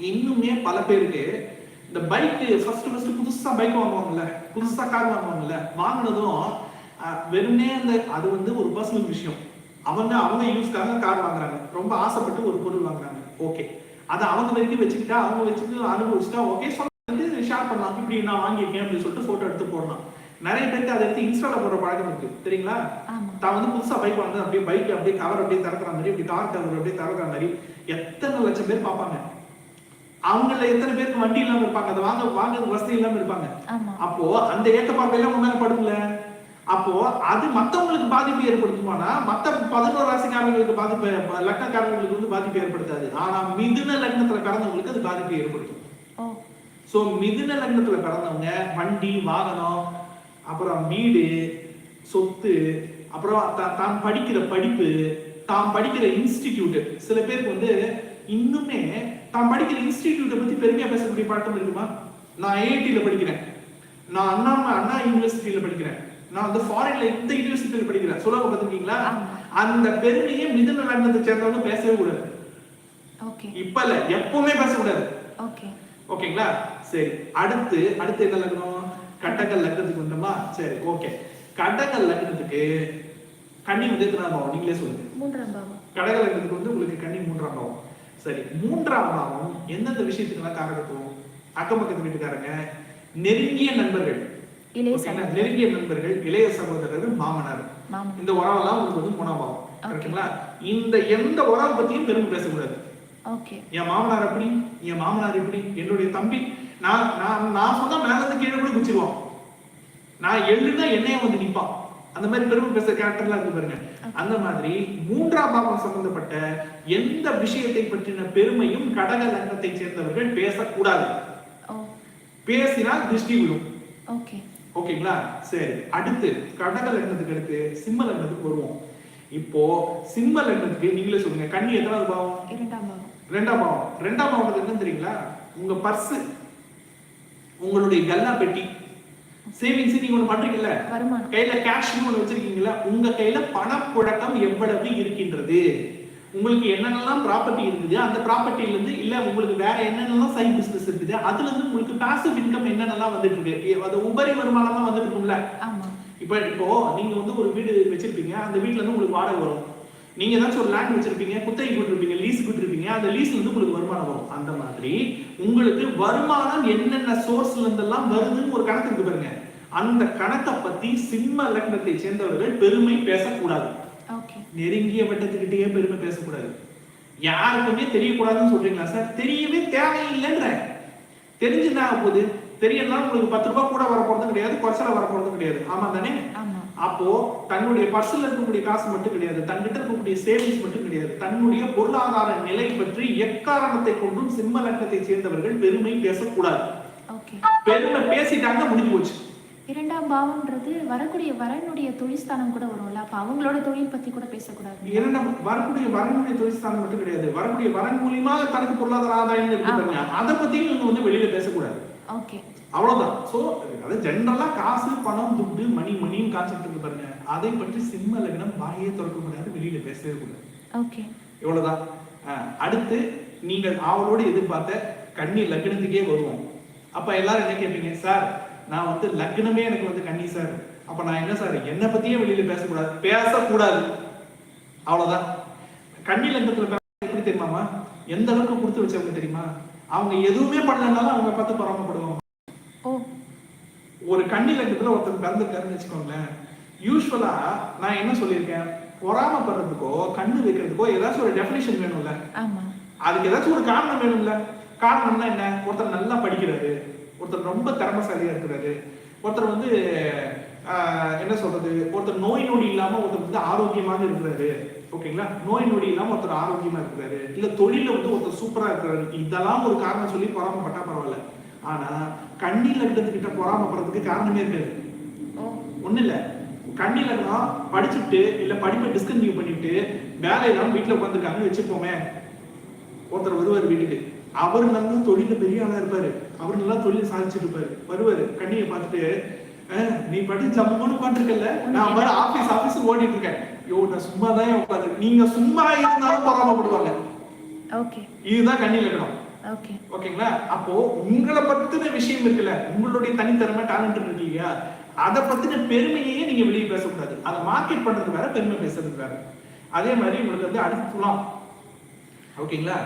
[SPEAKER 2] இன்னுமே பல பேருக்கு இந்த பைக் ஃபர்ஸ்ட் ஃபர்ஸ்ட் புதுசா பைக் வாங்குவாங்கல்ல புதுசா கார் வாங்குவாங்கல்ல வாங்குனதும் அஹ், வெறுமனே அந்த அது வந்து ஒரு பர்சனல் விஷயம். அவங்க அவங்க யூஸ்க்காக கார் வாங்குறாங்க. ரொம்ப ஆசைப்பட்டு ஒரு பொருள் வாங்குறாங்க. ஓகே அதை அவங்க வரைக்கும் வச்சுக்கிட்டா அவங்க வச்சுட்டு அனுபவிச்சுட்டா ஓகே சொல்லிட்டு ஷேர் பண்ணலாம். இப்படி நான் வாங்கியிருக்கேன் அப்படின்னு சொல்லிட்டு போட்டோ எடுத்து போடலாம். நிறைய பேருக்கு அதை எடுத்து இன்ஸ்டால போடுற பழக்கம் இருக்கு. தெரியுங்களா?
[SPEAKER 1] ஆமா.
[SPEAKER 2] தான் வந்து புதுசா பைக் வாங்க அப்படியே பைக் அப்படியே கவர் அப்படியே திறக்கிற மாதிரி இப்படி கார் கவர் அப்படியே திறக்கிற மாதிரி எத்தனை லட்சம் பேர் பார்ப்பாங்க. அவங்கள எத்தனை பேருக்கு வண்டி இல்லாம இருப்பாங்க அதை வாங்க வாங்க வசதி இல்லாம இருப்பாங்க. அப்போ அந்த ஏக்க பார்வையெல்லாம் முன்னாடி படும்ல. அப்போ அது மத்தவங்களுக்கு பாதிப்பு ஏற்படுத்துமானா மத்த பதினோரு ராசிக்காரங்களுக்கு பாதிப்பு லக்னக்காரங்களுக்கு வந்து பாதிப்பு ஏற்படுத்தாது. ஆனா மிதுன லக்னத்துல பிறந்தவங்களுக்கு அது பாதிப்பு ஏற்படுத்தும். சோ மிதுன லக்னத்துல பிறந்தவங்க வண்டி வாகனம் அப்புறம் வீடு சொத்து அப்புறம் தான் படிக்கிற படிப்பு தான் படிக்கிற இன்ஸ்டிடியூட் சில பேருக்கு வந்து இன்னுமே தான் படிக்கிற இன்ஸ்டிடியூட்டை பத்தி பெருமையா பேசக்கூடிய பழக்கம் இருக்குமா? நான் ஐஐடில படிக்கிறேன். நான் அண்ணா அண்ணா யூனிவர்சிட்டியில படிக்கிறேன். நான் வந்து ஃபாரின்ல இந்த யூனிவர்சிட்டியில படிக்கிறேன். சொல்லுவாங்க பாத்திருக்கீங்களா
[SPEAKER 1] ஆமா.
[SPEAKER 2] அந்த பெருமையை மிதுன லக்னத்தை சேர்ந்தவங்க பேசவே கூடாது.
[SPEAKER 1] ஓகே.
[SPEAKER 2] இப்ப இல்ல எப்பவுமே பேசக்கூடாது.
[SPEAKER 1] ஓகே.
[SPEAKER 2] ஓகேங்களா? சரி அடுத்து அடுத்து என்ன லக்னம் கடக லக்னத்துக்கு வந்தோமா? சரி ஓகே கடக லக்னத்துக்கு கன்னி வந்து எத்தனாம் பாவம்? நீங்களே சொல்லுங்க.
[SPEAKER 1] மூன்றாம் பாவம்.
[SPEAKER 2] கடக லக்னத்துக்கு வந்து உங்களுக்கு கன்னி மூன்றாம் பாவம். சரி மூன்றாம் பாவம் எந்தெந்த விஷயத்துக்கெல்லாம் காரகத்துவம் அக்கம் பக்கத்து வீட்டுக்காரங்க நெருங்கிய நண்பர்கள்?
[SPEAKER 1] சகோதரர்.
[SPEAKER 2] நெருங்கிய நண்பர்கள் இளைய சகோதரர்கள் மாமனார்.
[SPEAKER 1] மாமன்
[SPEAKER 2] இந்த உறவெல்லாம் உங்களுக்கு வந்து மூணாம் பாவம். கரெக்டுங்களா இந்த எந்த உறவை பத்தியும் பெருமை பேசக்கூடாது.
[SPEAKER 1] ஓகே.
[SPEAKER 2] என் மாமனார் அப்படி என் மாமனார் இப்படி என்னுடைய தம்பி நான் நான் நான் சொன்னா மேல இருந்து கீழே கூட குச்சிருவான் நான் எழுதுனா என்னைய வந்து நிப்பான். அந்த மாதிரி பெருமை பேசுற கேரக்டர்லாம் இருக்கு பாருங்க. அந்த மாதிரி மூன்றாம் பாவம் சம்பந்தப்பட்ட எந்த விஷயத்தை பற்றின பெருமையும் கடக லக்னத்தை சேர்ந்தவர்கள் பேசக்கூடாது. பேசினால் திருஷ்டி
[SPEAKER 1] ஓகே
[SPEAKER 2] ஓகேங்களா? சரி. அடுத்து கடக லக்னத்துக்கு அடுத்து சிம்ம லக்னத்துக்கு வருவோம். இப்போ சிம்ம லக்னத்துக்கு நீங்களே சொல்லுங்க. கண்ணி எத்தனாவது பாவம்?
[SPEAKER 1] இரண்டாம் பாவம்.
[SPEAKER 2] ரெண்டாம் பாவம். ரெண்டாம் பாவம் என்ன தெரியுங்களா? உங்க பர்ஸ் உங்களுடைய கல்லா பெட்டி. சேவிங்ஸ் நீங்க ஒண்ணு பண்றீங்கல்ல? கையில கேஷ் ஒண்ணு வச்சிருக்கீங்களா உங்க கையில பணப்புழக்கம் எவ்வளவு இருக்கின்றது? உங்களுக்கு என்னென்னலாம் ப்ராப்பர்ட்டி இருக்குது அந்த ப்ராப்பர்ட்டில இருந்து இல்ல உங்களுக்கு வேற என்னென்னலாம் சைட் பிசினஸ் இருக்குது அதுல இருந்து உங்களுக்கு பாசிவ் இன்கம் என்னென்னலாம் வந்துட்டு இருக்கு அது உபரி வருமானமா வந்துட்டு இருக்கும்ல இப்ப இப்போ நீங்க வந்து ஒரு வீடு வச்சிருப்பீங்க அந்த வீட்ல இருந்து உங்களுக்கு வாடகை வரும். நீங்க ஏதாச்சும் ஒரு லேண்ட் வச்சிருப்பீங்க குத்தகை விட்டுருப்பீங்க லீஸ் விட்டுருப்பீங்க அந்த லீஸ்ல இருந்து உங்களுக்கு வருமானம் வரும். அந்த மாதிரி உங்களுக்கு வருமானம் என்னென்ன சோர்ஸ்ல இருந்தெல்லாம் வருதுன்னு ஒரு கணக்கு இருக்கு பாருங்க. அந்த கணக்கை பத்தி சிம்ம லக்னத்தை சேர்ந்தவர்கள் பெருமை பேசக்கூடாது. நெருங்கிய வட்டத்துக்கிட்டே பெருமை பேசக்கூடாது. யாருக்குமே தெரியக்கூடாதுன்னு சொல்றீங்களா சார்? தெரியவே தேவையில்லைன்ற. தெரிஞ்சு என்ன ஆக போகுது. தெரியணும்னா உங்களுக்கு பத்து ரூபாய் கூட வர போறது கிடையாது குறைச்சல வர போறது கிடையாது. ஆமா தானே? அப்போ தன்னுடைய பர்சன்ல இருக்கக்கூடிய காசு மட்டும் கிடையாது தன்கிட்ட இருக்கக்கூடிய சேவிங்ஸ் மட்டும் கிடையாது தன்னுடைய பொருளாதார நிலை பற்றி எக்காரணத்தை கொண்டும் சிம்ம லக்னத்தை சேர்ந்தவர்கள் பெருமை பேசக்கூடாது. பெருமை பேசிட்டாங்க முடிஞ்சு போச்சு.
[SPEAKER 1] இரண்டாம் பாவம்ன்றது வரக்கூடிய வரனுடைய தொழில் ஸ்தானம் கூட வரும்ல அப்ப அவங்களோட தொழில் பத்தி கூட பேசக்கூடாது.
[SPEAKER 2] இரண்டாம் வரக்கூடிய வரனுடைய தொழில் ஸ்தானம் மட்டும் கிடையாது வரக்கூடிய வரன் மூலியமா தனக்கு பொருளாதார ஆதாயம் அதை பத்தியும் இவங்க வந்து வெளியில பேசக்கூடாது.
[SPEAKER 1] ஓகே
[SPEAKER 2] அவ்வளவுதான். சோ அது ஜென்ரலா காசு பணம் துட்டு மணி மணியும் கான்செப்ட் இருக்கு பாருங்க. அதை பற்றி சிம்ம லக்னம் வாயே திறக்க முடியாது வெளியில பேசவே கூடாது.
[SPEAKER 1] ஓகே
[SPEAKER 2] இவ்வளவுதான். அடுத்து நீங்கள் ஆவலோடு எதிர்பார்த்த கன்னி லக்னத்துக்கே வருவோம். அப்ப எல்லாரும் என்ன கேட்பீங்க சார் நான் வந்து லக்னமே எனக்கு வந்து கன்னி சார். அப்ப நான் என்ன சார்? என்னை பத்தியே வெளியில பேசக்கூடாது பேசக்கூடாது. அவ்வளவுதான். கன்னி லக்னத்துல எப்படி தெரியுமாமா எந்த அளவுக்கு கொடுத்து வச்சவங்க தெரியுமா? அவங்க எதுவுமே பண்ணலனாலும் அவங்க பார்த்து பொறாமப்படுவாங்க.
[SPEAKER 1] ஓ
[SPEAKER 2] ஒரு கன்னி லக்னத்துல ஒருத்தர் பிறந்திருக்காருன்னு வச்சுக்கோங்களேன். யூஸ்வலா நான் என்ன சொல்லியிருக்கேன்? பொறாமப்படுறதுக்கோ கண்ணு வைக்கிறதுக்கோ ஏதாச்சும் ஒரு டெஃபினேஷன் வேணும்ல. அதுக்கு ஏதாச்சும் ஒரு காரணம் வேணும்ல. காரணம்னா என்ன? ஒருத்தர் நல்லா படிக்கிறாரு. ஒருத்தர் ரொம்ப திறமைசாலியா இருக்கிறாரு. ஒருத்தர் வந்து என்ன சொல்றது? ஒருத்தர் நோய் நொடி இல்லாம ஒருத்தர் வந்து ஆரோக்கியமாக இருக்கிறாரு. ஓகேங்களா? நோய் நொடி இல்லாம ஒருத்தர் ஆரோக்கியமா இருக்கிறாரு. இல்ல தொழில வந்து ஒருத்தர் சூப்பரா இருக்கிறாரு. இதெல்லாம் ஒரு காரணம் சொல்லி பொறாமப்பட்டா பரவாயில்ல. ஆனா கண்ணில் கிட்ட பொறாமப்படுறதுக்கு காரணமே இருக்காது. ஒண்ணு இல்ல கண்ணி லக்னம் படிச்சுட்டு இல்ல படிப்பை டிஸ்கன்டினியூ பண்ணிட்டு வேலை இல்லாம வீட்டுல உட்காந்துருக்காங்கன்னு வச்சுப்போமே ஒருத்தர் வருவார் வீட்டுக்கு. அவர் நல்ல தொழில பெரிய ஆளா இருப்பாரு. அவர் நல்லா தொழில் சாதிச்சுட்டு இருப்பாரு. வருவாரு கண்ணியை பார்த்துட்டு "அஹ், நீ படி ஜம்முன்னு உட்காந்துருக்கல நான் வர ஆபீஸ் ஆபீஸ் ஓடிட்டு இருக்கேன். யோ நான் சும்மா தான் உட்காந்து நீங்க சும்மா இருந்தாலும் பொறாமப்படுவாங்க.
[SPEAKER 1] ஓகே.
[SPEAKER 2] இதுதான் கண்ணி லக்னம்
[SPEAKER 1] ஓகே
[SPEAKER 2] ஓகேங்களா? அப்போ உங்களை பத்தின விஷயம் இருக்குல்ல உங்களுடைய தனித்திறமை டேலண்ட் இருக்கு இல்லையா? அதை பத்தின பெருமையே நீங்க வெளியே பேசக்கூடாது. அதை மார்க்கெட் பண்றது வேற பெருமை பேசுறது வேற. அதே மாதிரி உங்களுக்கு வந்து அடுத்து துலாம். ஓகேங்களா?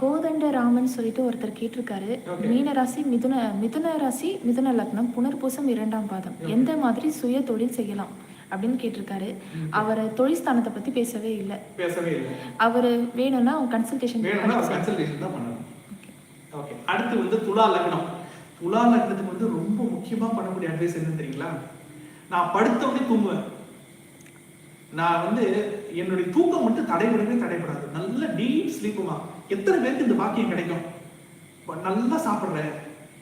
[SPEAKER 1] கோதண்ட ராமன் சொல்லிட்டு ஒருத்தர் கேட்டிருக்காரு. மீன ராசி மிதுன மிதுன ராசி மிதுன லக்னம் புனர்பூசம் இரண்டாம் பாதம். எந்த மாதிரி சுய தொழில் செய்யலாம் அப்படின்னு கேட்டிருக்காரு. அவர் தொழில் ஸ்தானத்தை பத்தி பேசவே இல்லை.
[SPEAKER 2] பேசவே இல்லை.
[SPEAKER 1] அவர் வேணும்னா கன்சல்டேஷன்
[SPEAKER 2] தான் பண்ணணும் ஓகே அடுத்து வந்து துலா லக்னம். துலா லக்னத்துக்கு வந்து ரொம்ப முக்கியமா பண்ணக்கூடிய அட்வைஸ் என்ன தெரியுங்களா? நான் படுத்த உடனே தூங்குவேன். நான் வந்து என்னுடைய தூக்கம் மட்டும் தடைபடவே தடைபடாது. நல்ல டீப் ஸ்லீப்புமா எத்தனை பேருக்கு இந்த பாக்கியம் கிடைக்கும்? நல்லா சாப்பிடுறேன்.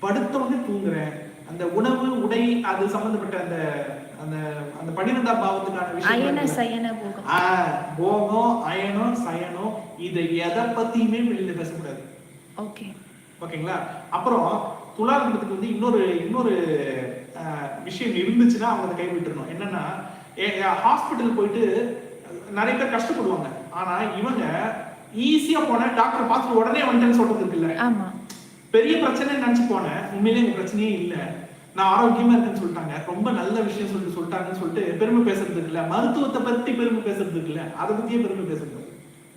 [SPEAKER 2] படுத்த உடனே தூங்குறேன். அந்த உணவு உடை அது சம்பந்தப்பட்ட அந்த அந்த அந்த பன்னிரெண்டாம் பாவத்துக்கான விஷயம்
[SPEAKER 1] போகம்.
[SPEAKER 2] அயனம் சயனம் இதை எதை பத்தியுமே வெளியில பேசக்கூடாது.
[SPEAKER 1] ஓகே
[SPEAKER 2] ஓகேங்களா? அப்புறம் துலாரம்பத்துக்கு வந்து இன்னொரு இன்னொரு விஷயம் இருந்துச்சுன்னா அவங்க அதை கைவிட்டுறணும். என்னன்னா ஹாஸ்பிட்டல் போயிட்டு நிறைய பேர் கஷ்டப்படுவாங்க. ஆனா இவங்க ஈஸியா போன டாக்டர் பார்த்துட்டு உடனே வந்துட்டேன்னு சொல்றது இருக்குல்ல? பெரிய பிரச்சனை நினைச்சு போனேன். உண்மையிலேயே எங்க பிரச்சனையே இல்ல. நான் ஆரோக்கியமா இருக்கேன்னு சொல்லிட்டாங்க. ரொம்ப நல்ல விஷயம் சொல்லிட்டு சொல்லிட்டாங்கன்னு சொல்லிட்டு பெருமை பேசுறது இல்ல மருத்துவத்தை பத்தி பெருமை பேசுறது இல்ல அதை பத்தியே பெருமை பேசுறது.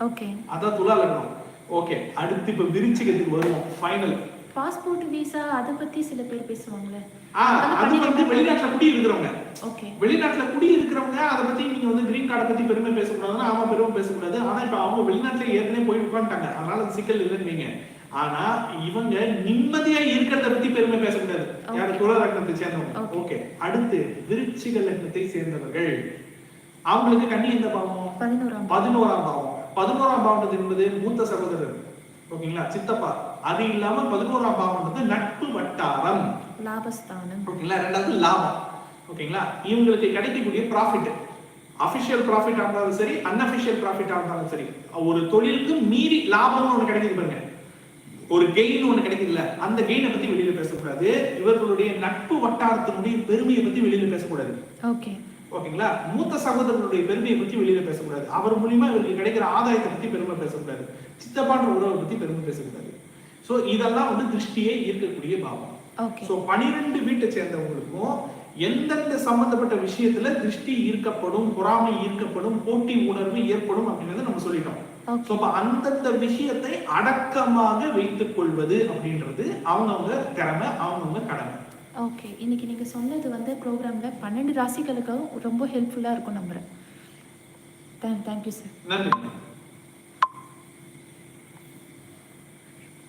[SPEAKER 1] ஓகே.
[SPEAKER 2] அதான் துலா லக்னம் ஓகே அடுத்து இப்ப விருச்சிகத்துக்கு வருவோம். ஃபைனல்
[SPEAKER 1] பாஸ்போர்ட் விசா அதை பத்தி சில பேர் பேசுவாங்களே.
[SPEAKER 2] ஆஹ் அது வந்து வெளிநாட்டுல குடி இருக்கிறவங்க
[SPEAKER 1] ஓகே
[SPEAKER 2] வெளிநாட்டுல குடி இருக்கிறவங்க அதை பத்தி நீங்க வந்து கிரீன் கார்டை பத்தி பெருமை பேசக்கூடாதுன்னா ஆமா பெருமை பேசக்கூடாது. ஆனா இப்ப அவங்க வெளிநாட்டுல ஏற்கனவே போய் உட்காந்துட்டாங்க. அதனால அது சிக்கல் இல்லைன்னு நீங்க ஆனா இவங்க நிம்மதியா இருக்கிறத பத்தி பெருமை பேசக்கூடாது. யாரு. துலா லக்னத்தை சேர்ந்தவங்க. ஓகே அடுத்து விருச்சிக லக்னத்தை சேர்ந்தவர்கள். அவங்களுக்கு கண்ணி எந்த பாவம்.
[SPEAKER 1] பதினோராம்
[SPEAKER 2] பாவம். பதினோராம் பாவம் என்பது மூத்த சகோதரர். ஓகேங்களா? சித்தப்பா. அது இல்லாம பதினோராம் பாவம் வந்து நட்பு வட்டாரம்.
[SPEAKER 1] லாபஸ்தானம்.
[SPEAKER 2] ஓகேங்களா? ரெண்டாவது லாபம். ஓகேங்களா? இவங்களுக்கு கிடைக்கக்கூடிய ப்ராஃபிட் அபிஷியல் ப்ராஃபிட் இருந்தாலும் சரி அன்அபிஷியல் ப்ராஃபிட் இருந்தாலும் சரி ஒரு தொழிலுக்கு மீறி லாபம்னு ஒண்ணு கிடைக்குது பாருங்க. ஒரு கெயின் ஒண்ணு கிடைக்குதுல்ல அந்த கெயினை பத்தி வெளியில பேசக்கூடாது. இவர்களுடைய நட்பு வட்டாரத்தினுடைய பெருமையை பத்தி வெளியில பேசக்கூடாது.
[SPEAKER 1] ஓகே.
[SPEAKER 2] ஓகேங்களா? மூத்த சகோதரனுடைய பெருமையை பத்தி வெளியில பேசக்கூடாது. அவர் மூலியமா இவருக்கு கிடைக்கிற ஆதாயத்தை பத்தி பெருமை பேசக்கூடாது. சித்தப்பான்ற உறவை பத்தி பெருமை பேசக்கூடாது. சோ இதெல்லாம் வந்து திருஷ்டியே ஈர்க்கக்கூடிய பாவம். சோ பனிரெண்டு வீட்டை சேர்ந்தவங்களுக்கும் எந்தெந்த சம்பந்தப்பட்ட விஷயத்துல திருஷ்டி ஈர்க்கப்படும் பொறாமை ஈர்க்கப்படும் போட்டி உணர்வு ஏற்படும் அப்படிங்கறத நம்ம சொல்லிட்டோம். அந்தந்த விஷயத்தை அடக்கமாக வைத்துக் கொள்வது அப்படின்றது அவங்கவங்க திறமை அவங்கவங்க கடமை.
[SPEAKER 1] ஓகே இன்னைக்கு நீங்க சொன்னது வந்து ப்ரோக்ராமில் பன்னெண்டு ராசிகளுக்கும் ரொம்ப ஹெல்ப்ஃபுல்லா இருக்கும் நம்புறேன். தேங்க்யூ சார்
[SPEAKER 2] நன்றி.